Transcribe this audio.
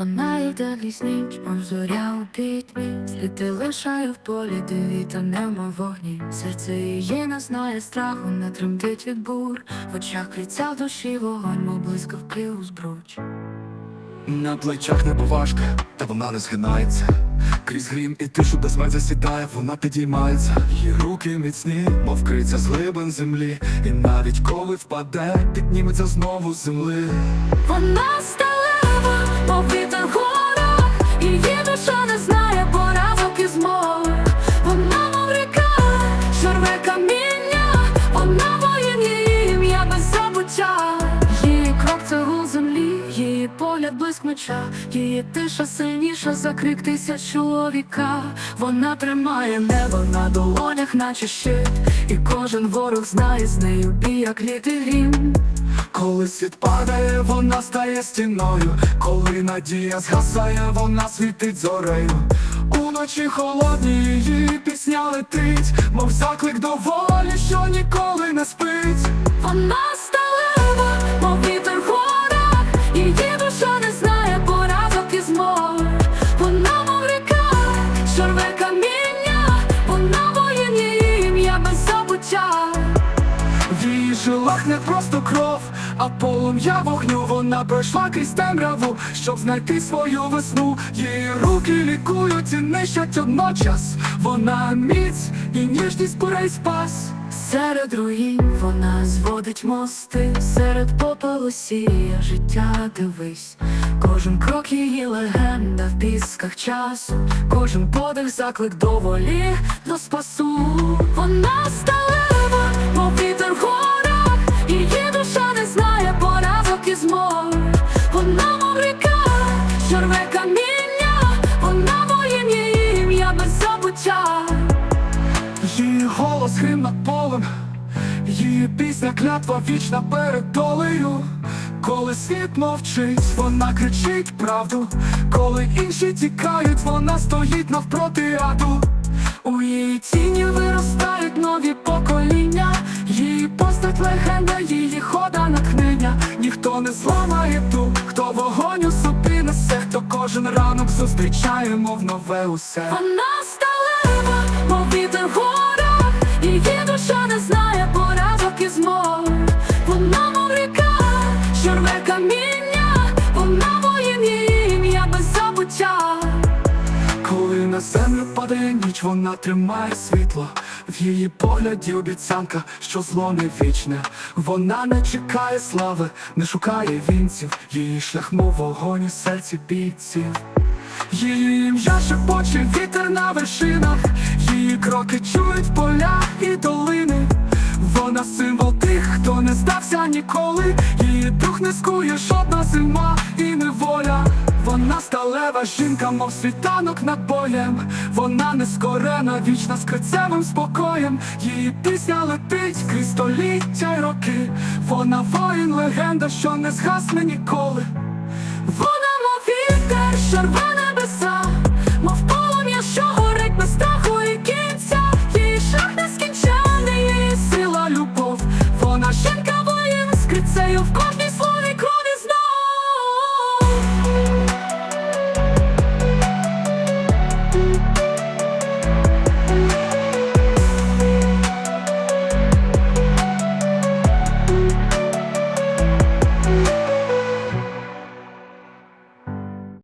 Вона йде крізь ніч, мов зоря у пітьмі Сліди лишає в полі, де віта нема вогні Серце її не знає страху, не тремтить від бур В очах криця в душі вогонь, мов блискавки у збруч На плечах небоважка, та вона не згинається. Крізь грім і тишу, де смерть засідає, вона підіймається. Її руки міцні, мов криця з глибин землі. І навіть коли впаде, підніметься знову з земли. Вона сталева, блиск Її тиша сильніша за крик тисяч чоловіка Вона тримає небо на долонях, наче щит І кожен ворог знає з нею бій, як і грім Коли світ падає, вона стає стіною. Коли надія згасає, вона світить зорею. Уночі холодні її пісня летить, мов заклик до волі, що ніколи не спить. Вона жилах не просто кров, а полум'я вогню Вона пройшла крізь темряву, щоб знайти свою весну. Її руки лікують і нищать одночас. Вона міць і ніжність бурей спас. Серед руїн вона зводить мости, серед попелу сіє життя дивись. Кожен крок її легенда в пісках часу, кожен подих заклик до волі, до спасу. Вона сталева, каміння, вона воїн, ім'я без забуття. Її голос грім над полем, її пісня клятва вічна перед долею. Коли світ мовчить, вона кричить правду. Коли інші тікають, вона стоїть навпроти аду. У її тіні виростають нові покоління, її постать легенда, її хода натхнення. Ніхто не зламає ту, хто вогонь у кожен ранок зустрічаємо в нове усе. Вона сталева, мов вітер в горах, її душа падає ніч, вона тримає світло. В її погляді обіцянка, що зло не вічне. Вона не чекає слави, не шукає вінців. Її шлях, мов вогонь у серці бійців. Її ім'я шепоче вітер на вершинах, її кроки чують поля і долини. Вона символ тих, хто не здався ніколи. Її дух не скує жодна. Сталева жінка, мов світанок над полем, Вона не скорена, вічна з крицевим спокоєм. Її пісня летить крізь століття й роки. Вона воїн, легенда, що не згасне ніколи. Вона мов вітер, що рве